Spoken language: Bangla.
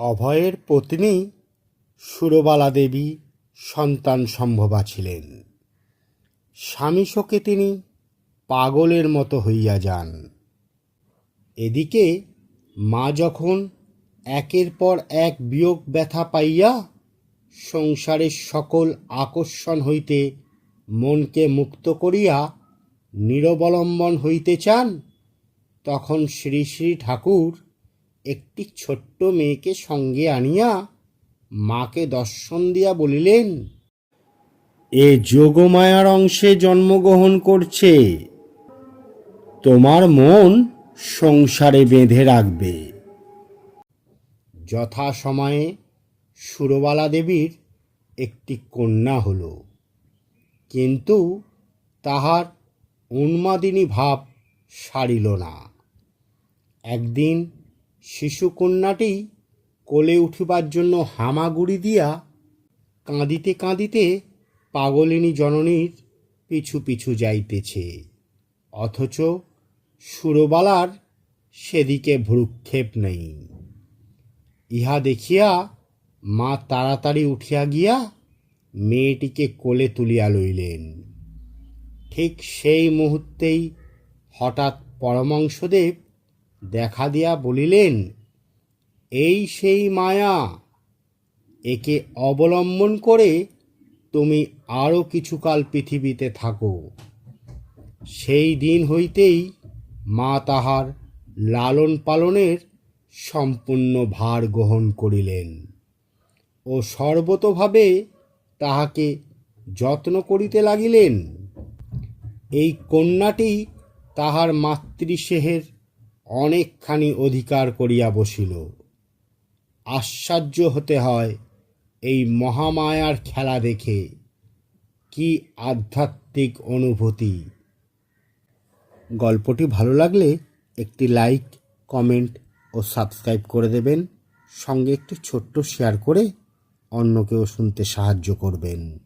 অভয়ের পত্নী সুরবালা দেবী সন্তান সম্ভবা ছিলেন। স্বামী শোকে তিনি পাগলের মতো হইয়া যান। এদিকে মা যখন একের পর এক বিয়োগ ব্যথা পাইয়া সংসারের সকল আকর্ষণ হইতে মনকে মুক্ত করিয়া নিরবলম্বন হইতে চান, তখন শ্রী শ্রী ঠাকুর একটি ছোট্ট মেয়েকে সঙ্গে আনিয়া মাকে দর্শন দিয়া বলিলেন, এ যোগমায়ার অংশে জন্মগ্রহণ করছে। তোমার মন সংসারে বেঁধে রাখবে। যথা সময়ে সুরবালা দেবীর একটি কন্যা হল। কিন্তু তাহার উন্মাদিনী ভাব সারিল না। একদিন শিশুকন্যাটি কোলে উঠিবার জন্য হামাগুড়ি দিয়া কাঁদিতে কাঁদিতে পাগলিনী জননীর পিছু পিছু যাইতেছে। অথচ সুরবালার সেদিকে ভ্রুক্ষেপ নেই। ইহা দেখিয়া মা তাড়াতাড়ি উঠিয়া গিয়া মেয়েটিকে কোলে তুলিয়া লইলেন। ঠিক সেই মুহূর্তেই হঠাৎ পরমংশদেব দেখা দিয়া বলিলেন, এই সেই মায়া, একে অবলম্বন করে তুমি আরও কিছুকাল পৃথিবীতে থাকো। সেই দিন হইতেই মা তাহার লালন পালনের সম্পূর্ণ ভার গ্রহণ করিলেন ও সর্বতোভাবে তাহাকে যত্ন করিতে লাগিলেন। এই কন্যাটি তাহার মাতৃস্নেহের অনেকখানি অধিকার করিয়া বসিল। আশ্চর্য হতে হয় এই মহামায়ার খেলা দেখে। কি আধ্যাত্মিক অনুভূতি। গল্পটি ভালো লাগলে একটি লাইক, কমেন্ট ও সাবস্ক্রাইব করে দেবেন। সঙ্গে একটি ছোট্ট শেয়ার করে অন্যকেও শুনতে সাহায্য করবেন।